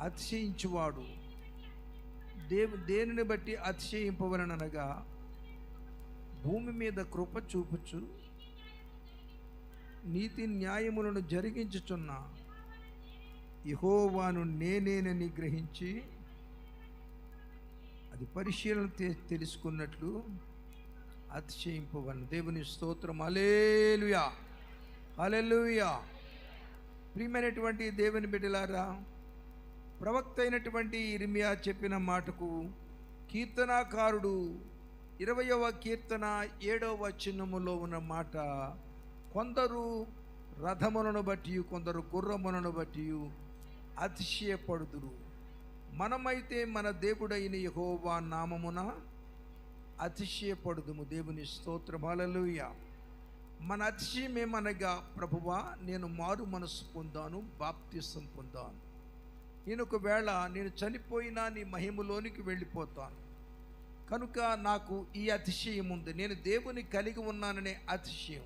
అతిశయించువాడు. దేవు దేనిని బట్టి అతిశయింపవలనగా భూమి మీద కృప చూపుచు నీతి న్యాయములను జరిగించుచున్న ఇహోవాను నేనేనని గ్రహించి అది పరిశీలన తె- తెలుసుకున్నట్లు అతిశయింపవలను. దేవుని స్తోత్రం. అలేలుయా అలెలుయా ప్రియమైనటువంటి దేవుని బిడ్డలారా ప్రవక్త అయినటువంటి ఇర్మియా చెప్పిన మాటకు కీర్తనాకారుడు ఇరవయవ కీర్తన ఏడవ వచనములో ఉన్న మాట కొందరు రథములను బట్టి కొందరు గుర్రములను బట్టి అతిశయపడుదురు. మనమైతే మన దేవుడైన యహోవా నామమున అతిశయపడుదుము. దేవుని స్తోత్రం. హల్లెలూయా. మన అతిశయమేమనగా ప్రభువా నేను మారు మనసు పొందాను బాప్తిసం పొందాను. నేను ఒకవేళ నేను చనిపోయినా నీ మహిమలోనికి వెళ్ళిపోతాను. కనుక నాకు ఈ అతిశయం ఉంది నేను దేవుని కలిగి ఉన్నాననే అతిశయం.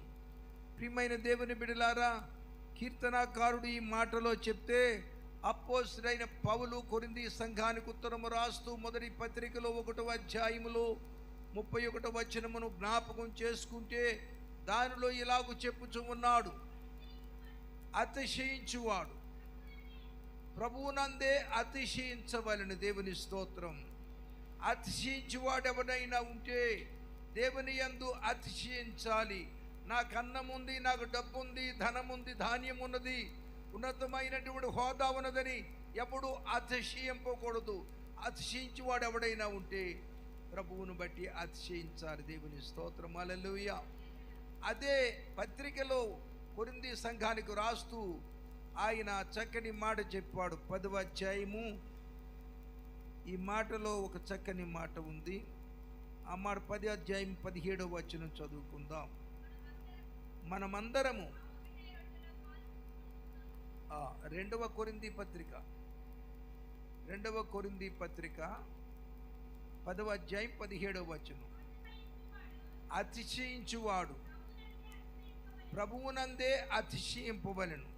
ప్రియమైన దేవుని బిడలారా కీర్తనాకారుడు ఈ మాటలో చెప్తే అపోసుడైన పౌలు కొరింది సంఘానికి ఉత్తరము రాస్తూ మొదటి పత్రికలో ఒకటో అధ్యాయములో ముప్పై ఒకటో వచనమును జ్ఞాపకం చేసుకుంటే దానిలో ఇలాగూ చెప్పుచూ ఉన్నాడు. అతిశయించువాడు. ప్రభువునందే అతిశయించవలని దేవుని స్తోత్రం. అతిశయించువాడెవడైనా ఉంటే దేవుని యందు అతిశయించాలి. నాకు అన్నం ఉంది నాకు డబ్బు ఉంది ధనం ఉంది ధాన్యం ఉన్నది ఉన్నతమైనటువంటి హోదా ఉన్నదని ఎప్పుడు అతిశయింపకూడదు. అతిశయించువాడు ఎవడైనా ఉంటే ప్రభువును బట్టి అతిశయించాలి దేవుని స్తోత్రం. అలలుయ అదే పత్రికలో కొరింది సంఘానికి రాస్తూ ఆయన చక్కని మాట చెప్పాడు. పదవ అధ్యాయము. ఈ మాటలో ఒక చక్కని మాట ఉంది. ఆ మాట పది అధ్యాయం పదిహేడవ వచనం చదువుకుందాం. మనమందరము రెండవ కొరింది పత్రిక రెండవ కొరింది పత్రిక పదవ అధ్యాయం పదిహేడవ వచనం. అతిశయించువాడు ప్రభువునందే అతిశయింపవలను.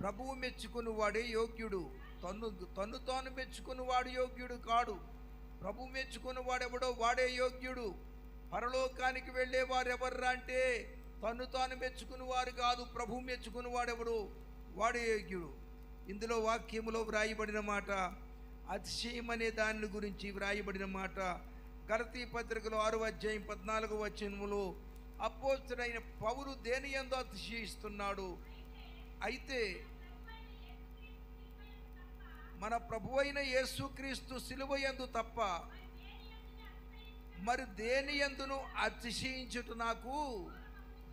ప్రభువు మెచ్చుకుని వాడే యోగ్యుడు. తన్ను తన్ను తాను మెచ్చుకుని వాడు యోగ్యుడు కాడు. ప్రభు మెచ్చుకుని వాడెవడో వాడే యోగ్యుడు. పరలోకానికి వెళ్ళే వారెవర్రా అంటే తన్ను తాను మెచ్చుకుని వారు కాదు ప్రభు మెచ్చుకుని వాడెవడు? వాడే యోగ్యుడు. ఇందులో వాక్యములో వ్రాయబడిన మాట అతిశయం అనే దాని గురించి వ్రాయబడిన మాట కరతీ పత్రికలో ఆరు అధ్యాయం పద్నాలుగు వచనములో అపోస్తుడైన పౌరు దేని ఎందు అతిశయిస్తున్నాడు? అయితే మన ప్రభువైన యేసుక్రీస్తు సిలువ ఎందు తప్ప మరి దేని ఎందును అతిశయించుట నాకు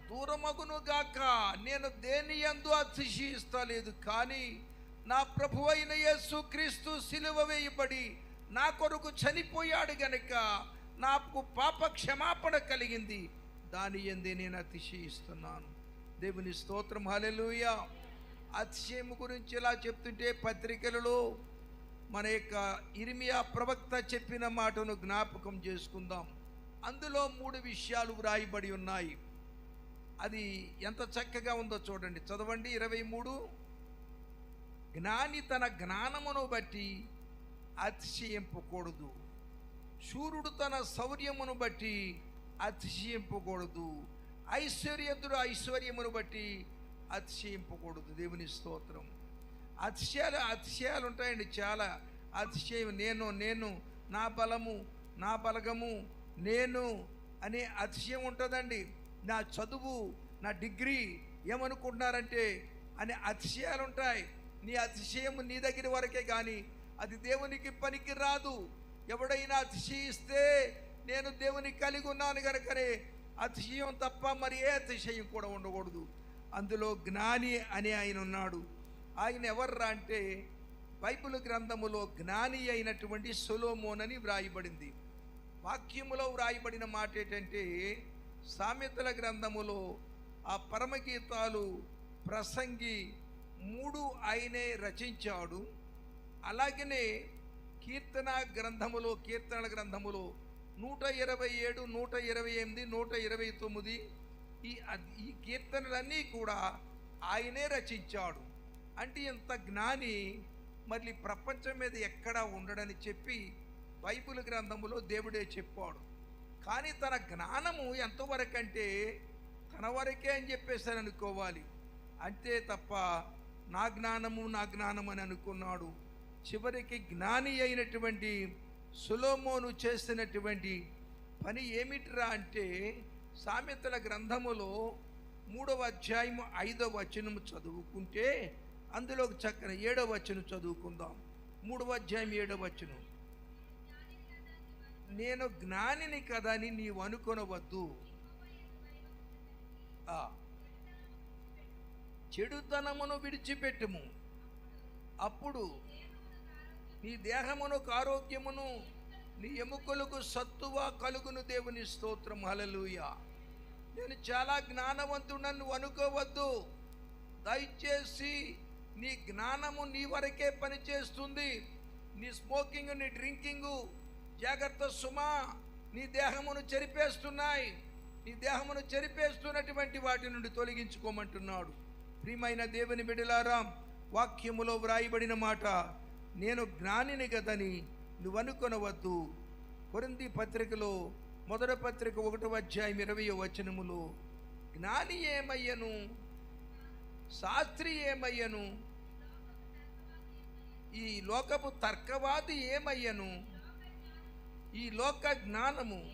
దూరమగునుగాక నేను దేని యందు అతిశయిస్తలేదు కానీ నా ప్రభువైన యేసుక్రీస్తు సిలువ వేయబడి నా కొరకు చనిపోయాడు గనుక నాకు పాప క్షమాపణ కలిగింది. దాని ఎందే నేను అతిశయిస్తున్నాను. దేవుని స్తోత్రం హలెలుయ అతిశయం గురించి ఇలా చెప్తుంటే పత్రికలలో మన యొక్క ఇర్మియా ప్రవక్త చెప్పిన మాటను జ్ఞాపకం చేసుకుందాం. అందులో మూడు విషయాలు వ్రాయబడి ఉన్నాయి. అది ఎంత చక్కగా ఉందో చూడండి. చదవండి. ఇరవై మూడు. జ్ఞాని తన జ్ఞానమును బట్టి అతిశయింపకూడదు. శూరుడు తన శౌర్యమును బట్టి అతిశయింపకూడదు. ఐశ్వర్యంతుడు ఐశ్వర్యమును బట్టి అతిశయింపకూడదు దేవుని స్తోత్రం. అతిశయాలు అతిశయాలు ఉంటాయండి చాలా. అతిశయం నేను నేను నా బలము నా బలగము నేను అనే అతిశయం ఉంటుందండి. నా చదువు నా డిగ్రీ ఏమనుకుంటున్నారంటే అనే అతిశయాలు ఉంటాయి. నీ అతిశయం నీ దగ్గర వరకే కానీ అది దేవునికి పనికి రాదు ఎవడైనా అతిశయిస్తే నేను దేవుని కలిగి ఉన్నాను కనుకనే అతిశయం తప్ప మరి ఏ అతిశయం కూడా ఉండకూడదు. అందులో జ్ఞాని అని ఆయన ఉన్నాడు. ఆయన ఎవర్రా అంటే బైబిల్ గ్రంథములో జ్ఞాని అయినటువంటి సొలోమోన్ అని వ్రాయబడింది. వాక్యములో వ్రాయబడిన మాట ఏంటంటే సామెతల గ్రంథములో ఆ పరమగీతాలు ప్రసంగి మూడు ఆయనే రచించాడు. అలాగనే కీర్తన గ్రంథములో కీర్తనల గ్రంథములో నూట ఇరవై ఏడు నూట ఇరవై ఎనిమిది నూట ఇరవై తొమ్మిది ఈ ఈ కీర్తనలన్నీ కూడా ఆయనే రచించాడు. అంటే ఇంత జ్ఞాని మళ్ళీ ప్రపంచం మీద ఎక్కడా ఉండడని చెప్పి బైబిల్ గ్రంథములో దేవుడే చెప్పాడు. కానీ తన జ్ఞానము ఎంతవరకంటే తన వరకే అని చెప్పేసాను అనుకోవాలి. అంతే తప్ప నా జ్ఞానము నా జ్ఞానం అని అనుకున్నాడు. చివరికి జ్ఞాని అయినటువంటి సులోమోను చేసినటువంటి పని ఏమిటిరా అంటే సామెతల గ్రంథములో మూడవ అధ్యాయం ఐదవ వచనము చదువుకుంటే అందులో ఒక చక్కని ఏడవ వచనం చదువుకుందాం. మూడవ అధ్యాయం ఏడవ వచనం. నేను జ్ఞానిని కదా అని నీవు అనుకొనవద్దు. చెడుతనమును విడిచిపెట్టుము. అప్పుడు నీ దేహమునకు ఆరోగ్యమును నీ ఎముకలకు సత్తువ కలుగును దేవుని స్తోత్రం. హలలుయ నేను చాలా జ్ఞానవంతుడని నువ్వు అనుకోవద్దు. దయచేసి నీ జ్ఞానము నీ వరకే పనిచేస్తుంది. నీ స్మోకింగ్ నీ డ్రింకింగు జాగ్రత్త సుమా. నీ దేహమును చెరిపేస్తున్నాయి. నీ దేహమును చెరిపేస్తున్నటువంటి వాటి నుండి తొలగించుకోమంటున్నాడు. ప్రియమైన దేవుని బిడలారాం వాక్యములో వ్రాయబడిన మాట నేను జ్ఞానిని కదని నువ్వనుకొనవద్దు. కొరింది పత్రికలో మొదటి పత్రిక ఒకటో అధ్యాయం ఇరవై వచనములో జ్ఞాని ఏమయ్యను? శాస్త్రి ఏమయ్యను? ఈ లోకపు తర్కవాది ఏమయ్యను? ఈ లోక జ్ఞానము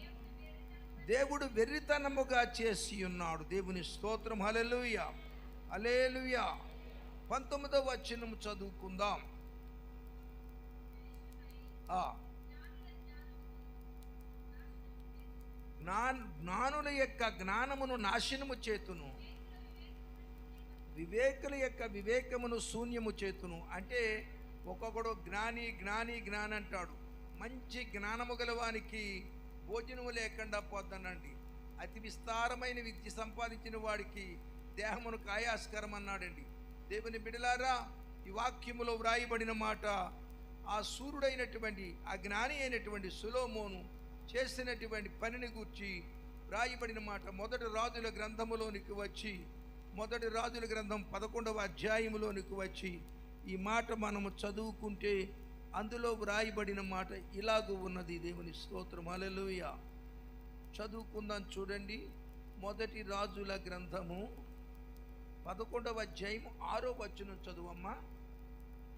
దేవుడు వెర్రితనముగా చేసి ఉన్నాడు. దేవుని స్తోత్రం. హలెలుయ అలేలుయ పంతొమ్మిదవ వచనము చదువుకుందాం. జ్ఞానుల యొక్క జ్ఞానమును నాశనము చేతును. వివేకుల యొక్క వివేకమును శూన్యము చేతును. అంటే ఒక్కొక్కడు జ్ఞాని జ్ఞాని జ్ఞాని అంటాడు. మంచి జ్ఞానము గలవానికి భోజనము లేకుండా పోద్దనండి అతి విస్తారమైన విద్య సంపాదించిన వాడికి దేహమును కాయాస్కరం అన్నాడండి దేవుని బిడలారా ఈ వాక్యములో వ్రాయబడిన మాట ఆ సూర్యుడైనటువంటి ఆ జ్ఞాని అయినటువంటి సులోమోను చేసినటువంటి పనిని గూర్చి వ్రాయబడిన మాట మొదటి రాజుల గ్రంథములోనికి వచ్చి మొదటి రాజుల గ్రంథం పదకొండవ అధ్యాయములోనికి వచ్చి ఈ మాట మనము చదువుకుంటే అందులో వ్రాయబడిన మాట ఇలాగూ ఉన్నది దేవుని స్తోత్రం. హల్లెలూయా. చదువుకుందాం చూడండి. మొదటి రాజుల గ్రంథము పదకొండవ అధ్యాయం ఆరో వచనం చదువమ్మా.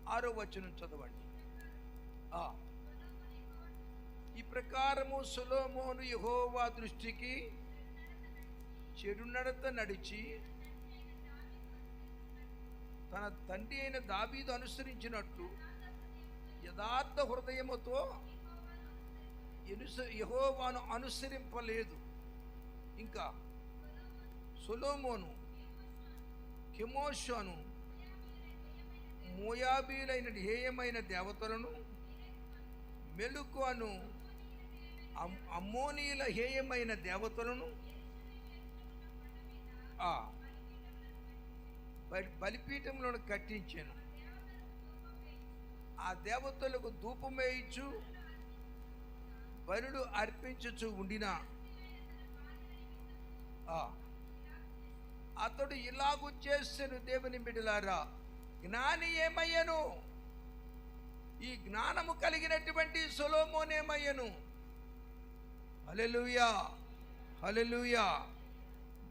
ఆరో వచనం చదవండి. ఈ ప్రకారము సులోమోను యహోవా దృష్టికి చెడు నడత నడిచి తన తండ్రి అయిన దాబీదు అనుసరించినట్లు యథార్థ హృదయముతో ఎనుస యహోవాను అనుసరింపలేదు. ఇంకా సొలోమోను కెమోషను మోయాబీలైన హేయమైన దేవతలను మెలుకును అమ్- అమ్మోనీల హేయమైన దేవతలను ఆ, బలిపీఠంలో కట్టించాను. ఆ దేవతలకు ధూపమేయించు బరుడు అర్పించుచు ఉండిన ఆ, అతడు ఇలాగు చేసెను దేవుని బిడ్డలారా జ్ఞాని ఏమయ్యను? ఈ జ్ఞానము కలిగినటువంటి సొలోమోనేమయ్యను. హలెలుయా హలెలుయా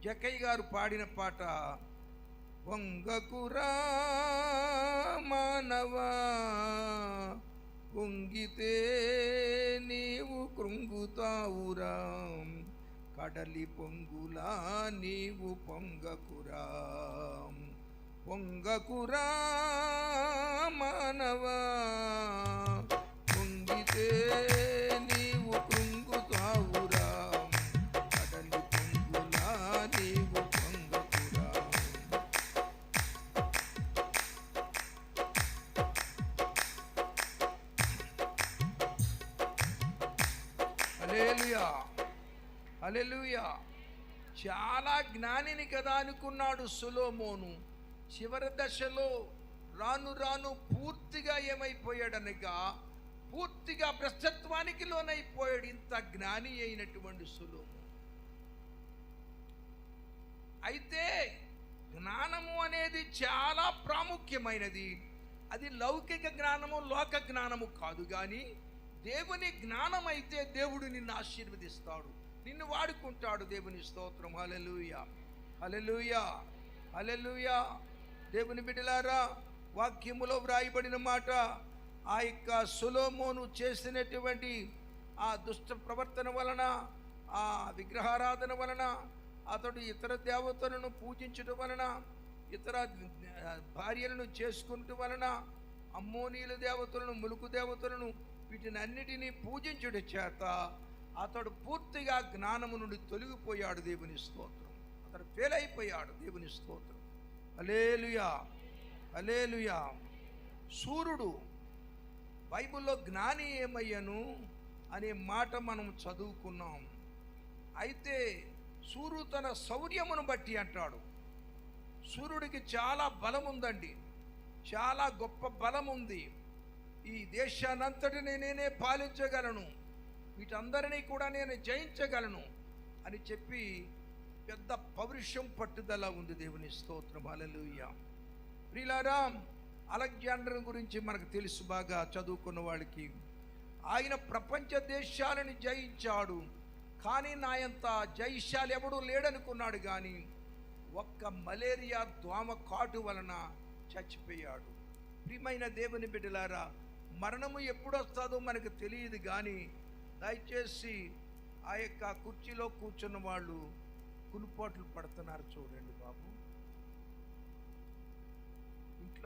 జకయ్య గారు పాడిన పాట వంగకురా మానవా పొంగితే నీవు కృంగుతావురా. కడలి పొంగులా నీవు పొంగకురా. పొంగకురా మానవా పొంగితే నీవు కృంగుతావురా కడలి పొంగులా నీవు పొంగకురా? హల్లెలూయా. హల్లెలూయా. చాలా జ్ఞానిని కదా అనుకున్నాడు సులోమోను. చివరి దశలో రాను రాను పూర్తిగా ఏమైపోయాడనగా పూర్తిగా భ్రష్టత్వానికి లోనైపోయాడు. ఇంత జ్ఞాని అయినటువంటి సులోము. అయితే జ్ఞానము అనేది చాలా ప్రాముఖ్యమైనది. అది లౌకిక జ్ఞానము లోక జ్ఞానము కాదు కానీ దేవుని జ్ఞానం అయితే దేవుడు నిన్ను ఆశీర్వదిస్తాడు. నిన్ను వాడుకుంటాడు దేవుని స్తోత్రం. హలలుయ హలలుయ హలలుయ దేవుని బిడ్డలారా వాక్యములో వ్రాయబడిన మాట ఆ యొక్క సులోమోను చేసినటువంటి ఆ దుష్ట ప్రవర్తన వలన ఆ విగ్రహారాధన వలన అతడు ఇతర దేవతలను పూజించడం వలన ఇతర భార్యలను చేసుకున్నట్టు వలన అమ్మోనీల దేవతలను ములుకు దేవతలను వీటిని అన్నిటినీ పూజించుట చేత అతడు పూర్తిగా జ్ఞానము నుండి తొలగిపోయాడు దేవుని స్తోత్రం. అతడు ఫెయిల్ అయిపోయాడు దేవుని స్తోత్రం. అలేలుయా అలేలుయా సూర్యుడు బైబిల్లో జ్ఞాని ఏమయ్యను అనే మాట మనం చదువుకున్నాం. అయితే సూర్యుడు తన శౌర్యమును బట్టి అంటాడు. సూర్యుడికి చాలా బలం ఉందండి చాలా గొప్ప బలం ఉంది ఈ దేశానంతటిని నేనే పాలించగలను. వీటందరినీ కూడా నేను జయించగలను అని చెప్పి పెద్ద పౌరుషం పట్టుదల ఉంది దేవుని స్తోత్రం. అలలుయ్య ప్రిలారాం అలెగ్జాండర్ గురించి మనకు తెలుసు బాగా చదువుకున్న వాళ్ళకి. ఆయన ప్రపంచ దేశాలను జయించాడు. కానీ నాయంత జయిశాలు ఎవడూ లేడనుకున్నాడు కానీ ఒక్క మలేరియా దోమ కాటు వలన చచ్చిపోయాడు. ప్రియమైన దేవుని బిడ్డలారా మరణము ఎప్పుడొస్తుందో మనకు తెలియదు కానీ దయచేసి ఆ యొక్క కుర్చీలో కూర్చున్న వాళ్ళు కునుపోట్లు పడుతున్నారు చూడండి బాబు.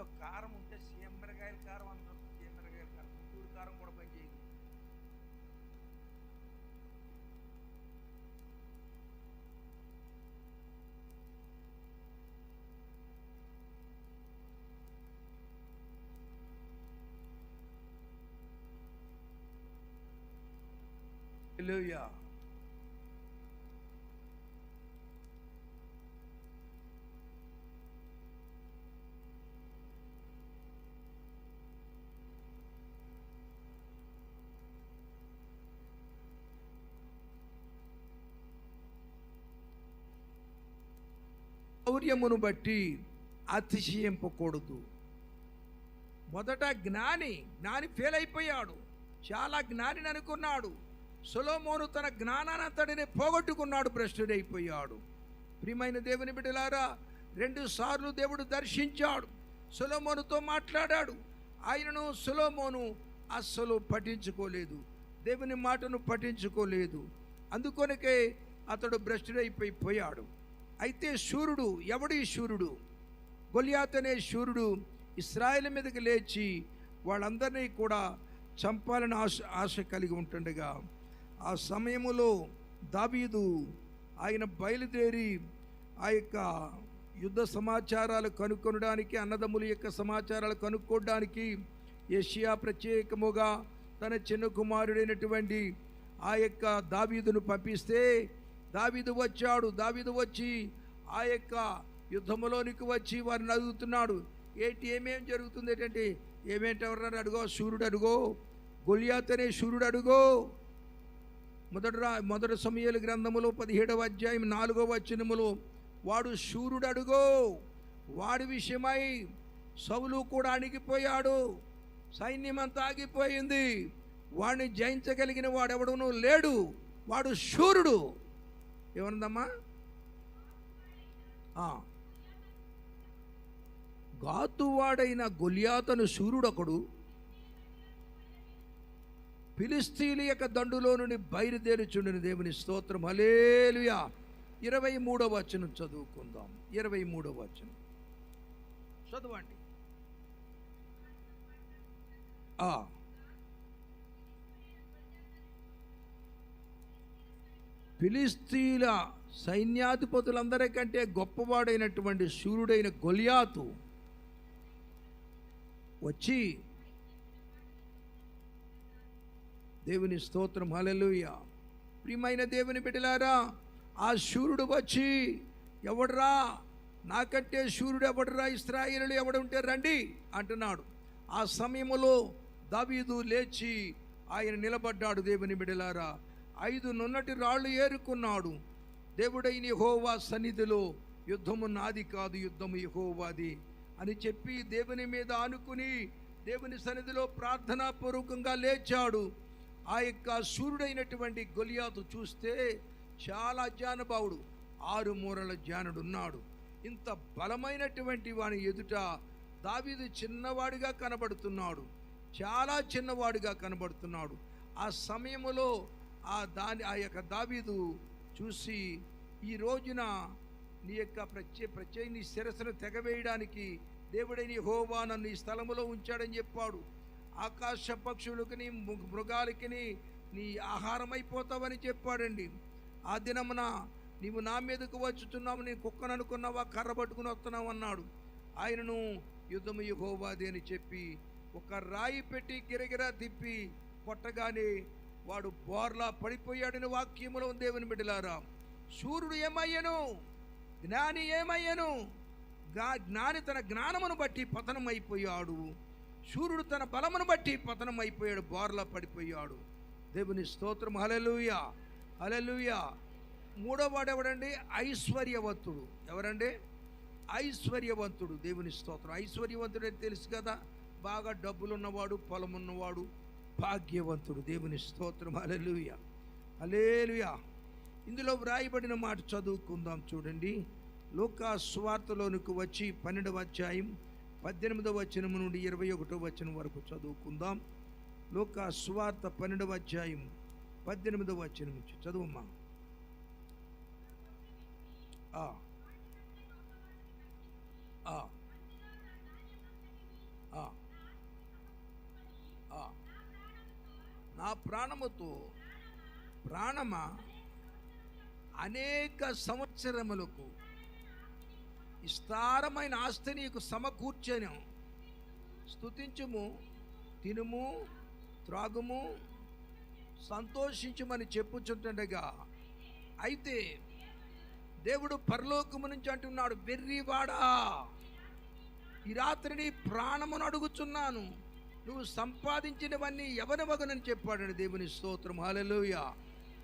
വീട്ടിലോ കാറും ഉണ്ട് ചേമ്പരകായൽ കാർ വന്നു ചേമ്പരകായൽ കാർ പുത്തൂർ കാറും കൊടുക്കുകയും ചെയ്തു Hallelujah. శౌర్యమును బట్టి అతిశయింపకూడదు. మొదట జ్ఞాని జ్ఞాని ఫెయిల్ అయిపోయాడు చాలా జ్ఞానిని అనుకున్నాడు. సొలోమోను తన జ్ఞానానంతటిని పోగొట్టుకున్నాడు భ్రష్టుడైపోయాడు. ప్రియమైన దేవుని బిడ్డలారా రెండు సార్లు దేవుడు దర్శించాడు. సొలోమోనుతో మాట్లాడాడు. ఆయనను సులోమోను అస్సలు పఠించుకోలేదు దేవుని మాటను పఠించుకోలేదు అందుకొనకే అతడు భ్రష్టుడైపోయి పోయాడు అయితే శూరుడు ఎవడి శూరుడు? గొలియాత్ అనే శూరుడు ఇస్రాయల్ మీదకి లేచి వాళ్ళందరినీ కూడా చంపాలని ఆశ ఆశ కలిగి ఉంటుండగా ఆ సమయములో దావీదు ఆయన బయలుదేరి ఆ యొక్క యుద్ధ సమాచారాలు కనుక్కొనడానికి అన్నదమ్ముల యొక్క సమాచారాలు కనుక్కోవడానికి ఏషియా ప్రత్యేకముగా తన చిన్న కుమారుడైనటువంటి ఆ యొక్క దావీదును పంపిస్తే దావీదు వచ్చాడు. దావీదు వచ్చి ఆ యొక్క యుద్ధములోనికి వచ్చి వారిని అడుగుతున్నాడు. ఏంటి ఏమేం జరుగుతుంది? ఏంటంటే ఏమేంటి ఎవరన్నా అడుగో సూర్యుడు అడుగో గొలియాతనే సూర్యుడు అడుగో. మొదటి రా మొదటి సమయాల గ్రంథములో పదిహేడవ అధ్యాయం నాలుగవ వచనములో. వాడు శూరుడు అడుగో వాడి విషయమై సవులు కూడా అణిగిపోయాడు. సైన్యమంతా ఆగిపోయింది. వాడిని జయించగలిగిన వాడెవడను లేడు. వాడు శూరుడు ఏమన్నదమ్మా గాతువాడైన గొలియాతను శూరుడొకడు ఫిలిస్తీన్ల యొక్క దండులో నుండి బయలుదేరుచుండిన దేవుని స్తోత్రం. అలేలుయా ఇరవై మూడవ వచనం చదువుకుందాం. ఇరవై మూడవ వచనం. చదవండి. ఆ. ఫిలిస్తీన్ల సైన్యాధిపతులందరికంటే గొప్పవాడైనటువంటి సూర్యుడైన గొలియాతు వచ్చి దేవుని స్తోత్రం హల్లెలూయ. ప్రియమైన దేవుని బిడ్డలారా ఆ సూర్యుడు వచ్చి ఎవడరా? నాకంటే సూర్యుడు ఎవడరా ఇస్రాయిలు ఎవడుంటే రండి అంటున్నాడు. ఆ సమయంలో దావీదు లేచి ఆయన నిలబడ్డాడు దేవుని బిడ్డలారా. ఐదు నున్నటి రాళ్ళు ఏరుకున్నాడు. దేవుడైన యహోవా సన్నిధిలో యుద్ధము నాది కాదు యుద్ధము యహోవాది అని చెప్పి దేవుని మీద ఆనుకుని దేవుని సన్నిధిలో ప్రార్థనాపూర్వకంగా లేచాడు. ఆ యొక్క సూర్యుడైనటువంటి గొలియాతు చూస్తే చాలా జానబావుడు ఆరు మూరల జానుడు ఉన్నాడు. ఇంత బలమైనటువంటి వాని ఎదుట దావీదు చిన్నవాడిగా కనబడుతున్నాడు. చాలా చిన్నవాడిగా కనబడుతున్నాడు. ఆ సమయంలో ఆ దాని ఆ యొక్క దావీదు చూసి ఈ రోజున నీ యొక్క ప్రత్యే ప్రత్యేక నీ శిరస్సును తెగవేయడానికి దేవుడైన హోవా నన్ను ఈ స్థలములో ఉంచాడని చెప్పాడు. ఆకాశ పక్షులకి నీ మృ- మృగాలకి నీ ఆహారం అయిపోతావని చెప్పాడండి. ఆ దినమున నీవు నా మీదకు వచ్చుతున్నావు నేను కుక్కను అనుకున్నావా కర్ర పట్టుకుని వస్తున్నావు అన్నాడు. ఆయనను యుద్ధము యహోవాది అని చెప్పి ఒక రాయి పెట్టి గిరగిరా తిప్పి కొట్టగానే వాడు బోర్లా పడిపోయాడని వాక్యములో దేవుని బిడ్డలారా. సూర్యుడు ఏమయ్యను? జ్ఞాని ఏమయ్యను? గా జ్ఞాని తన జ్ఞానమును బట్టి పతనం అయిపోయాడు సూర్యుడు తన బలమును బట్టి పతనం అయిపోయాడు బోర్లా పడిపోయాడు. దేవుని స్తోత్రం హలలుయ హలలుయ మూడో వాడు ఎవడండి ఐశ్వర్యవంతుడు. ఎవరండి? ఐశ్వర్యవంతుడు దేవుని స్తోత్రం. ఐశ్వర్యవంతుడు అని తెలుసు కదా బాగా డబ్బులున్నవాడు పొలం ఉన్నవాడు భాగ్యవంతుడు దేవుని స్తోత్రం. అలెలుయ హలేలుయ ఇందులో వ్రాయబడిన మాట చదువుకుందాం చూడండి. లోకా స్వార్థలోనికి వచ్చి పన్నెండవ అధ్యాయం పద్దెనిమిదవ వచనం నుండి ఇరవై ఒకటో వచనం వరకు చదువుకుందాం. లోకా స్వార్థ పన్నెండవ అధ్యాయం పద్దెనిమిదవ వచనం నుంచి చదువమ్మా ఆ. ఆ. ఆ ప్రాణముతో ప్రాణమ అనేక సంవత్సరములకు విస్తారమైన ఆస్తి నీకు సమకూర్చను. స్తుతించుము తినుము త్రాగుము సంతోషించుమని చెప్పుచుంటుండగా అయితే దేవుడు పరలోకము నుంచి అంటున్నాడు వెర్రివాడా ఈ రాత్రి నీ ప్రాణమును అడుగుచున్నాను. నువ్వు సంపాదించినవన్నీ ఎవరివగనని చెప్పాడు దేవుని స్తోత్రం. హల్లెలూయ.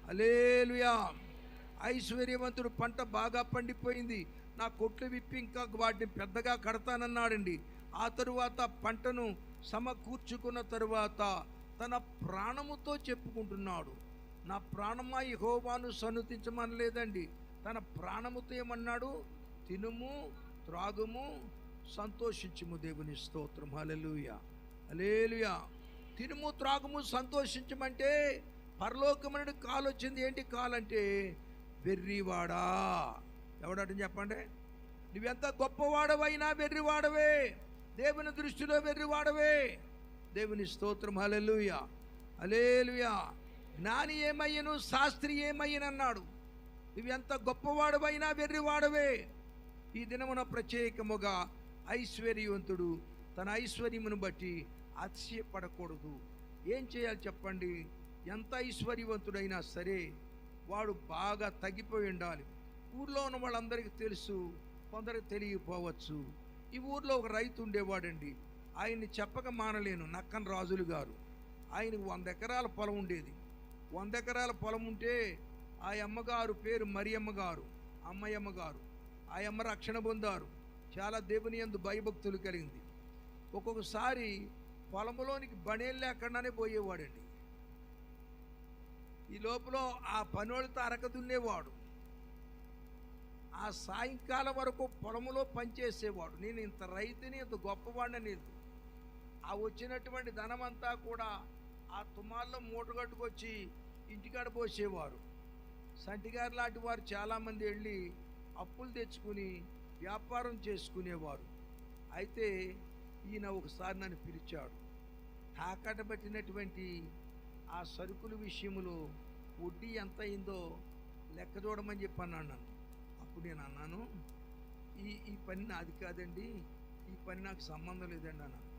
అలేలుయా ఐశ్వర్యవంతుడు పంట బాగా పండిపోయింది. నా కొట్లు విప్పి ఇంకా వాటిని పెద్దగా కడతానన్నాడండి. ఆ తరువాత పంటను సమకూర్చుకున్న తరువాత తన ప్రాణముతో చెప్పుకుంటున్నాడు. నా ప్రాణమా యెహోవాను సన్నుతించమనలేదండి. తన ప్రాణముతో ఏమన్నాడు? తినుము త్రాగుము సంతోషించుము దేవుని స్తోత్రం. హల్లెలూయ. అలేలుయా తినుము త్రాగుము సంతోషించమంటే పరలోకమనుడి కాలు వచ్చింది ఏంటి కాలంటే వెర్రివాడా. ఎవడటం చెప్పండి? నువ్వెంత గొప్పవాడవైనా వెర్రివాడవే. దేవుని దృష్టిలో వెర్రివాడవే. దేవుని స్తోత్రం హల్లెలూయ. అలేలుయా జ్ఞాని ఏమయ్యను శాస్త్రి ఏమయ్యనన్నాడు నువ్వెంత గొప్పవాడవైనా వెర్రివాడవే. ఈ దినమున ప్రత్యేకముగా ఐశ్వర్యవంతుడు తన ఐశ్వర్యమును బట్టి అతిశయపడకూడదు ఏం చేయాలి చెప్పండి? ఎంత ఐశ్వర్యవంతుడైనా సరే వాడు బాగా తగ్గిపోయి ఉండాలి. ఊర్లో ఉన్న వాళ్ళందరికీ తెలుసు కొందరికి తెలియకపోవచ్చు. ఈ ఊర్లో ఒక రైతు ఉండేవాడండి. ఆయన్ని చెప్పక మానలేను నక్కన్ రాజులు గారు. ఆయనకు వంద ఎకరాల పొలం ఉండేది. వంద ఎకరాల పొలం ఉంటే ఆ అమ్మగారు పేరు మరియమ్మ గారు అమ్మయమ్మ గారు. ఆ అమ్మ రక్షణ పొందారు. చాలా దేవుని ఎందు భయభక్తులు కలిగింది. ఒక్కొక్కసారి పొలంలోనికి బణేలు లేకుండానే పోయేవాడండి. ఈ లోపల ఆ పనోళ్ళతో అరక దున్నేవాడు. ఆ సాయంకాలం వరకు పొలంలో పనిచేసేవాడు. నేను ఇంత రైతుని ఇంత గొప్పవాడిని ఆ వచ్చినటువంటి ధనమంతా కూడా ఆ తుమాల్లో మూటగట్టుకొచ్చి ఇంటికాడ పోసేవారు. సంటిగారు లాంటి వారు చాలామంది వెళ్ళి అప్పులు తెచ్చుకుని వ్యాపారం చేసుకునేవారు. అయితే ఈయన ఒకసారి నన్ను పిలిచాడు. తాకట పెట్టినటువంటి ఆ సరుకుల విషయంలో వడ్డీ ఎంత అయిందో లెక్క చూడమని చెప్పి అన్నాడు నన్ను. అప్పుడు నేను అన్నాను ఈ ఈ పని నాది కాదండి ఈ పని నాకు సంబంధం లేదండి అన్నాను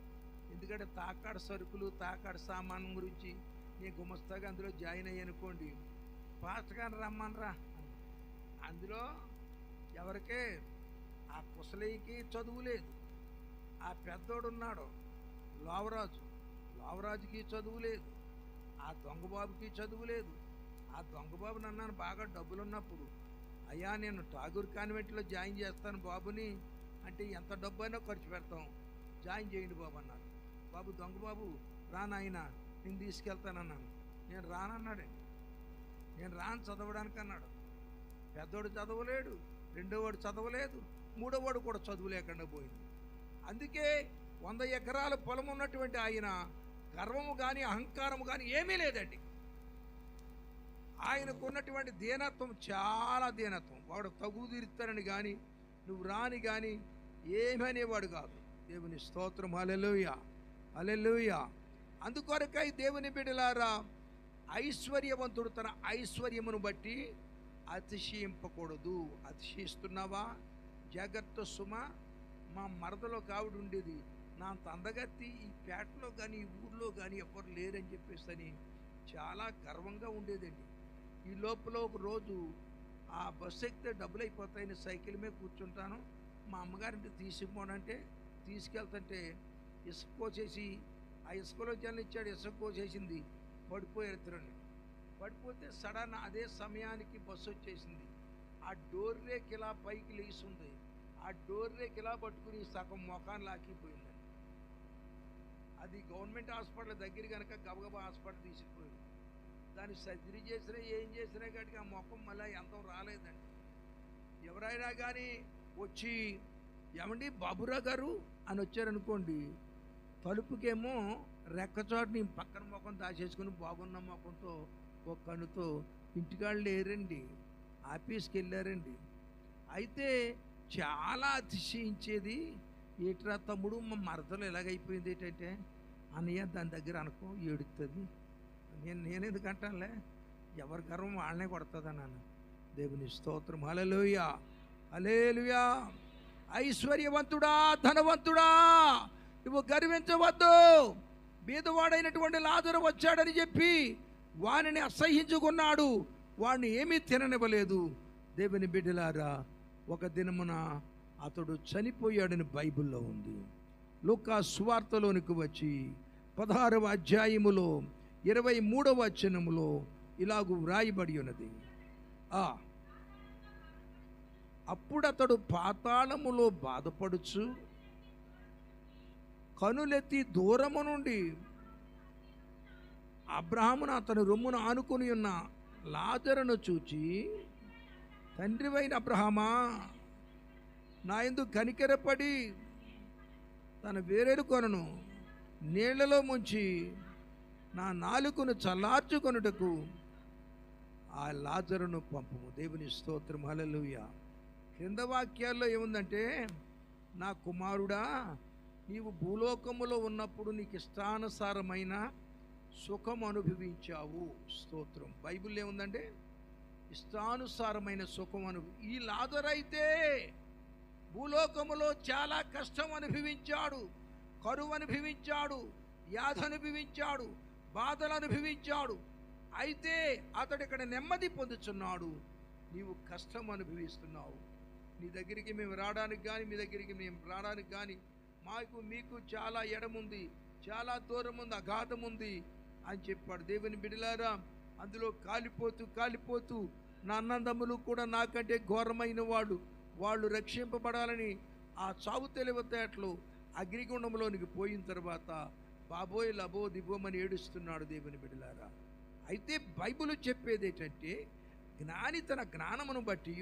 ఎందుకంటే తాకాడ సరుకులు తాకాడ సామాను గురించి నేను గుమస్తాగా అందులో జాయిన్ అయ్యానుకోండి పాస్టర్ గారిని రమ్మనరా అందులో ఎవరికే ఆ కుసలికి చదువు లేదు. ఆ పెద్దోడున్నాడు లావరాజు. లావరాజుకి చదువు లేదు. ఆ దొంగబాబుకి చదువు లేదు. ఆ దొంగబాబు నన్నాను బాగా డబ్బులున్నప్పుడు అయ్యా నేను ఠాగూర్ కాన్వెంట్లో జాయిన్ చేస్తాను బాబుని అంటే ఎంత డబ్బు అయినా ఖర్చు పెడతాం. జాయిన్ చేయండి బాబు అన్నారు బాబు దొంగ బాబు రా నేను తీసుకెళ్తానన్నాను నేను రానన్నాడండి నేను రాను చదవడానికి అన్నాడు. పెద్దోడు చదవలేడు రెండోవాడు చదవలేదు మూడోవాడు కూడా చదువు లేకుండా పోయింది. అందుకే వంద ఎకరాల పొలం ఉన్నటువంటి ఆయన గర్వము కానీ అహంకారము కానీ ఏమీ లేదండి. ఆయనకున్నటువంటి దీనత్వం చాలా దీనత్వం. వాడు తగుదీరుతానని కానీ నువ్వు రాని కానీ ఏమనేవాడు కాదు. దేవుని స్తోత్రం. అలెలుయ అలెలుయ అందుకొరకై దేవుని బిడలారా ఐశ్వర్యవంతుడు తన ఐశ్వర్యమును బట్టి అతిశయింపకూడదు. అతిశయిస్తున్నావా? జాగ్రత్త సుమ. మా మరదలో కావిడ ఉండేది. నా అందగత్తి ఈ పేటలో కానీ ఈ ఊర్లో కానీ ఎవరు లేరని చెప్పేసి అని చాలా గర్వంగా ఉండేదండి. ఈ లోపల ఒక రోజు ఆ బస్సు ఎక్కితే డబ్బులు అయిపోతాయని సైకిల్ మీద కూర్చుంటాను. మా అమ్మగారింటి తీసుకుపోనంటే తీసుకెళ్తుంటే ఇసుక కోసేసి ఆ ఇసుకలో జనం ఇచ్చాడు ఇసుక కోసేసింది పడిపోయారు ఇద్దరుని. పడిపోతే సడన్ అదే సమయానికి బస్సు వచ్చేసింది. ఆ డోర్ రేక్ ఇలా పైకి లేస్తుంది ఆ డోర్ రేక్ ఇలా పట్టుకుని సగం మొఖాన్ని లాకిపోయిందండి అది గవర్నమెంట్ హాస్పిటల్ దగ్గర కనుక గబగబా హాస్పిటల్ తీసుకుపోయింది. దాన్ని సర్జరీ చేసినా ఏం చేసినా కాబట్టి ఆ మొఖం మళ్ళీ ఎంత రాలేదండి. ఎవరైనా కానీ వచ్చి ఏమండి బాబురా గారు? అని వచ్చారనుకోండి తలుపుకేమో రెక్కచోటని పక్కన ముఖం దాచేసుకుని బాగున్న ముఖంతో ఒక కన్నుతో ఇంటికాళ్ళు లేరండి ఆఫీస్కి వెళ్ళారండి. అయితే చాలా అతిశయించేది ఏట్రా తమ్ముడు మా మరదలు ఎలాగైపోయింది ఏంటంటే అన్నయ్య దాని దగ్గర అనుకో ఏడుతుంది నేను నేను ఎందుకంటానులే ఎవరి గర్వం వాళ్ళనే కొడుతుంది అన్నాను. దేవుని స్తోత్రం. అలెలుయ అలేలుయా ఐశ్వర్యవంతుడా ధనవంతుడా నువ్వు గర్వించవద్దు. బీదవాడైనటువంటి లాజరు వచ్చాడని చెప్పి వానిని అసహ్యించుకున్నాడు. వాడిని ఏమీ తిననివ్వలేదు. దేవుని బిడ్డలారా ఒక దినమున అతడు చనిపోయాడని బైబిల్లో ఉంది. లోకా సువార్తలోనికి వచ్చి పదహారవ అధ్యాయములో ఇరవై మూడవ వచనములో ఇలాగు వ్రాయబడి ఉన్నది. ఆ అప్పుడతడు పాతాళములో బాధపడుచు కనులెత్తి దూరము నుండి అబ్రహామును అతని రొమ్మును ఆనుకొని ఉన్న లాజరును చూచి తండ్రివైన అబ్రహమా నా ఎందుకు కనికెరపడి తన వేరేడు కొనను నీళ్ళలో ముంచి నా నాలుకను చల్లార్చుకొనుటకు ఆ లాజరును పంపము. దేవుని స్తోత్రం. హలలుయ క్రింద వాక్యాల్లో ఏముందంటే నా కుమారుడా నీవు భూలోకములో ఉన్నప్పుడు నీకు ఇష్టానుసారమైన సుఖం అనుభవించావు. స్తోత్రం. బైబిల్ ఏముందంటే ఇష్టానుసారమైన సుఖం అనుభవి ఈ లాదరైతే భూలోకములో చాలా కష్టం అనుభవించాడు కరువు అనుభవించాడు వ్యాధి అనుభవించాడు బాధలు అనుభవించాడు. అయితే అతడు ఇక్కడ నెమ్మది పొందుతున్నాడు నీవు కష్టం అనుభవిస్తున్నావు. నీ దగ్గరికి మేము రావడానికి కానీ మీ దగ్గరికి మేము రావడానికి కానీ మాకు మీకు చాలా ఎడముంది చాలా దూరం ఉంది అఘాతం ఉంది అని చెప్పాడు. దేవుని బిడిలారా అందులో కాలిపోతూ కాలిపోతూ నా అన్నదమ్ములు కూడా నాకంటే ఘోరమైన వాళ్ళు. వాళ్ళు రక్షింపబడాలని ఆ చావు తెలివితేటలు అగ్నిగుండంలోనికి పోయిన తర్వాత బాబోయ్ లబో దిబోమని ఏడుస్తున్నాడు దేవుని బిడలారా అయితే బైబిల్ చెప్పేది ఏంటంటే జ్ఞాని తన జ్ఞానమును బట్టి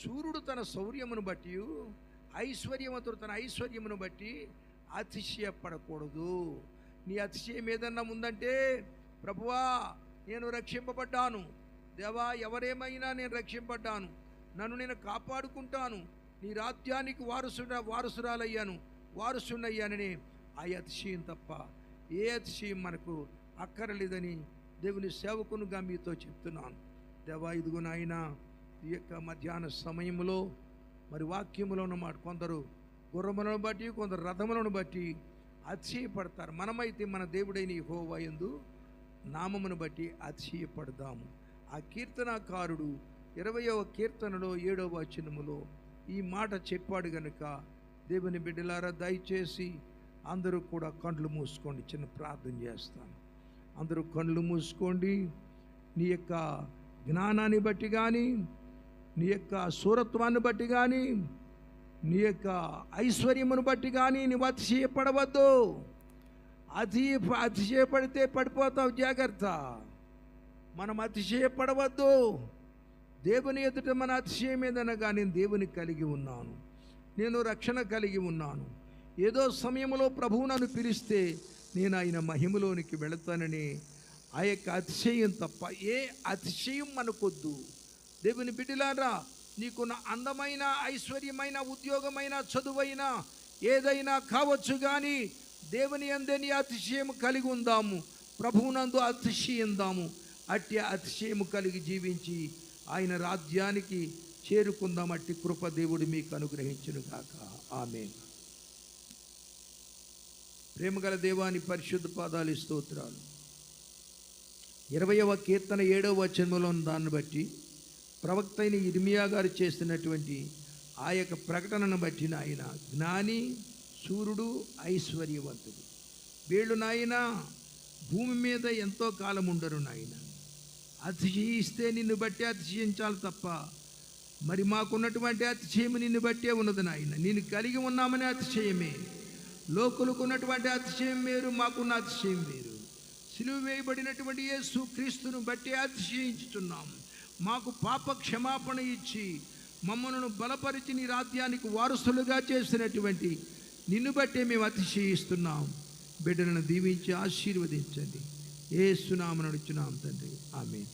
సూర్యుడు తన శౌర్యమును బట్టి ఐశ్వర్యవంతుడు తన ఐశ్వర్యమును బట్టి అతిశయపడకూడదు. నీ అతిశయం ఏదన్నా ఉందంటే ప్రభువా నేను రక్షింపబడ్డాను. దేవా ఎవరేమైనా నేను రక్షింపడ్డాను. నన్ను నేను కాపాడుకుంటాను. నీ రాజ్యానికి వారసుడ వారసురాలయ్యాను. వారసునయ్యానని ఆ అతిశయం తప్ప ఏ అతిశయం మనకు అక్కరలేదని దేవుని సేవకునుగా మీతో చెప్తున్నాను. దేవా ఇదిగో నాయన ఈ యొక్క మధ్యాహ్న సమయంలో మరి వాక్యములో ఉన్నమాట కొందరు గుర్రములను బట్టి కొందరు రథములను బట్టి అతిశయపడతారు. మనమైతే మన దేవుడైన హోవయందు నామమును బట్టి అతిశయపడదాము. ఆ కీర్తనాకారుడు ఇరవయవ కీర్తనలో ఏడవ వచనములో ఈ మాట చెప్పాడు గనుక దేవుని బిడ్డలారా దయచేసి అందరూ కూడా కండ్లు మూసుకోండి. చిన్న ప్రార్థన చేస్తాను. అందరూ కళ్ళు మూసుకోండి. నీ యొక్క జ్ఞానాన్ని బట్టి కానీ నీ యొక్క సూరత్వాన్ని బట్టి కానీ నీ యొక్క ఐశ్వర్యమును బట్టి కానీ నువ్వు అతిశయపడవద్దు. అతి అతిశయపడితే పడిపోతావు జాగ్రత్త. మనం అతిశయపడవద్దు. దేవుని ఎదుట మన అతిశయం ఏదనగా నేను దేవుని కలిగి ఉన్నాను. నేను రక్షణ కలిగి ఉన్నాను. ఏదో సమయంలో ప్రభువు నన్ను పిలిస్తే నేను ఆయన మహిమలోనికి వెళతానని ఆ యొక్క అతిశయం తప్ప ఏ అతిశయం మనకొద్దు. దేవుని బిడ్డలారా నీకున్న అందమైన ఐశ్వర్యమైన ఉద్యోగమైన చదువైన ఏదైనా కావచ్చు కానీ దేవుని అందని అతిశయం కలిగి ఉందాము. ప్రభువునందు అతిశయిందాము అట్టి అతిశయము కలిగి జీవించి ఆయన రాజ్యానికి చేరుకుందాం. అట్టి కృప దేవుడు మీకు అనుగ్రహించును గాక. ఆమె ప్రేమగల దేవాని పరిశుద్ధ పాదాలు స్తోత్రాలు. ఇరవయవ కీర్తన ఏడవ వచనంలో దాన్ని బట్టి ప్రవక్త అయిన ఇర్మియా గారు చేసినటువంటి ఆ యొక్క ప్రకటనను బట్టిన ఆయన జ్ఞాని సూర్యుడు ఐశ్వర్యవంతుడు. వీళ్ళు నాయన భూమి మీద ఎంతో కాలం ఉండరు నాయన. అతిశయిస్తే నిన్ను బట్టి అతిశయించాలి తప్ప మరి మాకున్నటువంటి అతిశయం నిన్ను బట్టే ఉన్నది నాయన. నేను కలిగి ఉన్నామని అతిశయమే. లోకులకు ఉన్నటువంటి అతిశయం వేరు మాకున్న అతిశయం వేరు. సిలువ వేయబడినటువంటి యేసు క్రీస్తును బట్టి అతిశయించుచున్నాం. మాకు పాప క్షమాపణ ఇచ్చి మమ్మలను బలపరిచి నీ రాజ్యానికి వారసులుగా చేసినటువంటి నిన్ను బట్టే మేము అతిశయిస్తున్నాం. బిడ్డలను దీవించి ఆశీర్వదించండి. ఏ సునామను నడుచున్నాం తండ్రి. ఆమె